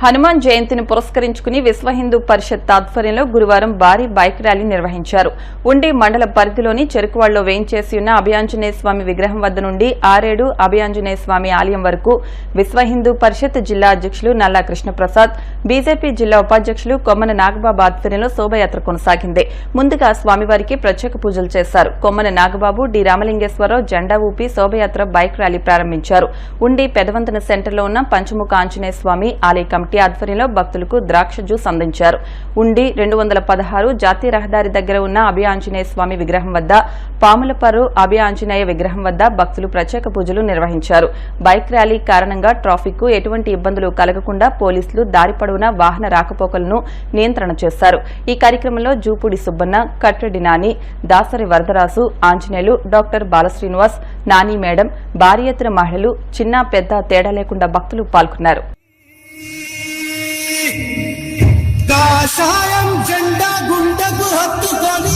హనుమాన్ జయంతిని పురస్కరించుకుని విశ్వ హిందూ పరిషత్ ఆధ్వర్యంలో గురువారం భారీ బైక్ ర్యాలీ నిర్వహించారు. ఉండి మండల పరిధిలోని చెరుకువాడలో వేయించేసి ఉన్న అభియాంజనేయ స్వామి విగ్రహం వద్ద నుండి ఆరేడు అభయాంజనేయస్వామి ఆలయం వరకు విశ్వ హిందూ పరిషత్ జిల్లా అధ్యక్షులు నల్లా కృష్ణప్రసాద్ బీజేపీ జిల్లా ఉపాధ్యక్షులు కొమ్మన నాగబాబు ఆధ్వర్యంలో శోభయాత్ర కొనసాగింది. ముందుగా స్వామివారికి ప్రత్యేక పూజలు చేశారు. కొమ్మన నాగబాబు డి రామలింగేశ్వరరావు జెండా ఊపి శోభయాత్ర బైక్ ర్యాలీ ప్రారంభించారు. ఉండి పెదవంతన సెంటర్లో ఉన్న పంచముఖ ఆంజనేయ స్వామి ఆలయ కమిటీ ఆధ్వర్యంలో భక్తులకు ద్రాక్ష జ్యూస్ అందించారు. ఉండి రెండు వందల పదహారు జాతీయ రహదారి దగ్గర ఉన్న అభి ఆంజనేయ స్వామి విగ్రహం వద్ద పాములపరు అభి ఆంజనేయ విగ్రహం వద్ద భక్తులు ప్రత్యేక పూజలు నిర్వహించారు. బైక్ ర్యాలీ కారణంగా ట్రాఫిక్కు ఎటువంటి ఇబ్బందులు కలగకుండా పోలీసులు దారి పొడవునా వాహన రాకపోకలను నియంత్రణ చేశారు. ఈ కార్యక్రమంలో జూపూడి సుబ్బన్న కట్టడి నాని దాసరి వరదరాజు ఆంజనేయులు డాక్టర్ బాలశ్రీనివాస్ నాని మేడం భారీ ఎత్తున మహిళలు చిన్న పెద్ద తేడా లేకుండా భక్తులు పాల్గొన్నారు. కాషాయం జెండా గుండెకు హత్తుకొని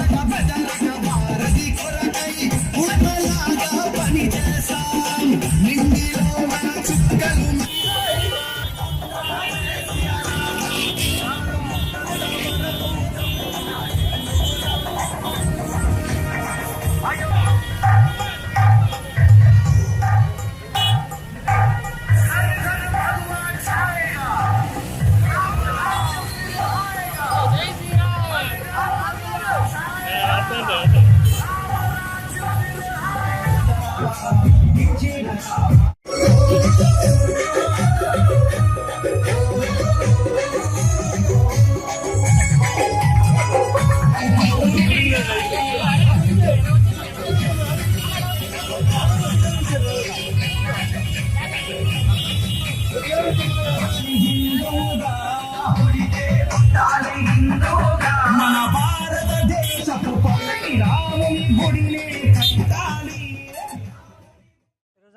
మన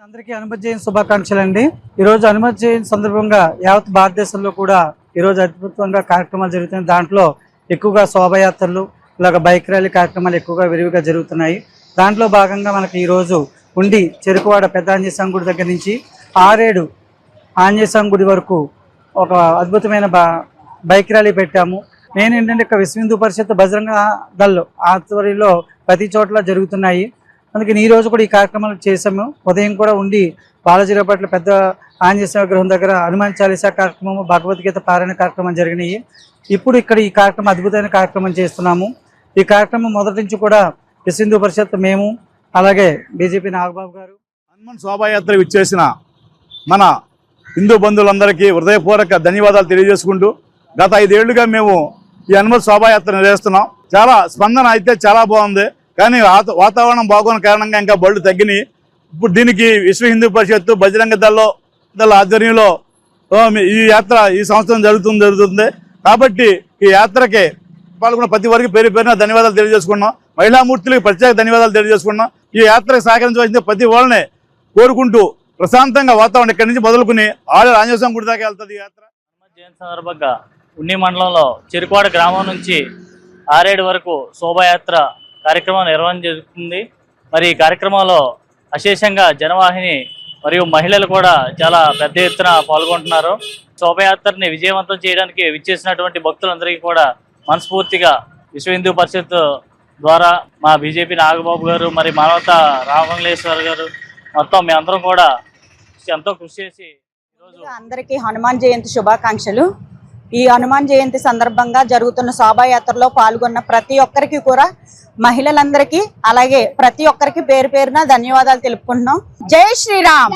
అందరికీ అనుమతి జయంతి శుభాకాంక్షలు అండి ఈరోజు అనుమతి జయంతి సందర్భంగా యావత్ భారతదేశంలో కూడా ఈరోజు అద్భుతంగా కార్యక్రమాలు జరుగుతున్నాయి. దాంట్లో ఎక్కువగా శోభయాత్రలు ఇలాగ బైక్ ర్యాలీ కార్యక్రమాలు ఎక్కువగా విరివిగా జరుగుతున్నాయి. దాంట్లో భాగంగా మనకి ఈరోజు ఉండి చెరుకువాడ పెద్ద ఆంజనేయ గుడి దగ్గర నుంచి ఆరేడు ఆంజనేయ గుడి వరకు ఒక అద్భుతమైన బా బైక్ ర్యాలీ పెట్టాము. నేను ఏంటంటే ఇక్కడ విశ్వ హిందూ పరిషత్ బజరంగ దళ్ ఆధ్వర్యంలో ప్రతి చోట్ల జరుగుతున్నాయి. అందుకని ఈ రోజు కూడా ఈ కార్యక్రమాలు చేసాము ఉదయం కూడా ఉండి బాలాజీరావు పట్ల పెద్ద ఆంజనేయ విగ్రహం దగ్గర హనుమాన్ చాలీసా కార్యక్రమం భగవద్గీత పారాయణ కార్యక్రమం జరిగినాయి. ఇప్పుడు ఇక్కడ ఈ కార్యక్రమం అద్భుతమైన కార్యక్రమం చేస్తున్నాము. ఈ కార్యక్రమం మొదటి నుంచి కూడా విశ్వ పరిషత్ మేము అలాగే బీజేపీ నాగబాబు గారు. హనుమాన్ శోభాయాత్ర ఇచ్చేసిన మన హిందూ బంధువులందరికీ హృదయపూర్వక ధన్యవాదాలు తెలియజేసుకుంటూ గత ఐదేళ్ళుగా మేము ఈ హనుమత్ శోభాయాత్ర నిర్వహిస్తున్నాం. చాలా స్పందన అయితే చాలా బాగుంది. కానీ వాతావరణం బాగున్న కారణంగా ఇంకా బళ్ళు తగ్గినాయి. ఇప్పుడు దీనికి విశ్వ హిందూ పరిషత్తు బజరంగ దళలో దళ ఆధ్వర్యంలో ఈ యాత్ర ఈ సంవత్సరం జరుగుతుంది జరుగుతుంది. కాబట్టి ఈ యాత్రకి పాల్గొన్న ప్రతి వారికి పేరు పేరున ధన్యవాదాలు తెలియజేసుకున్నాం. మహిళామూర్తులకు ప్రత్యేక ధన్యవాదాలు తెలియజేసుకున్నాం. ఈ యాత్రకు సహకరించవలసింది ప్రతి వాళ్ళని కోరుకుంటూ ప్రశాంతంగా వాతావరణం ఇక్కడి నుంచి మొదలుకుని ఆడ ఆంజనేయ గుడి దాకా వెళ్తుంది ఈ యాత్ర. జయంతి సందర్భంగా ఉన్ని మండలంలో చెరుకువాడ గ్రామం నుంచి ఆరేడు వరకు శోభాయాత్ర కార్యక్రమం నిర్వహణ జరుగుతుంది. మరి ఈ కార్యక్రమంలో అశేషంగా జనవాహిని మరియు మహిళలు కూడా చాలా పెద్ద ఎత్తున పాల్గొంటున్నారు. శోభయాత్రని విజయవంతం చేయడానికి విచ్చేసినటువంటి భక్తులందరికీ కూడా మనస్ఫూర్తిగా విశ్వ హిందూ పరిషత్ ద్వారా మా బీజేపీ నాగబాబు గారు మరి మానవత రామలింగేశ్వర్ గారు మొత్తం మేమందరం కూడా ఎంతో కృషి చేసి ఈరోజు అందరికీ హనుమాన్ జయంతి శుభాకాంక్షలు. ఈ హనుమాన్ జయంతి సందర్భంగా జరుగుతున్న శోభాయాత్రలో పాల్గొన్న ప్రతి ఒక్కరికి కూడా మహిళలందరికీ అలాగే ప్రతి ఒక్కరికి పేరు పేరున ధన్యవాదాలు తెలుపుకుంటున్నాం. జై శ్రీరామ్!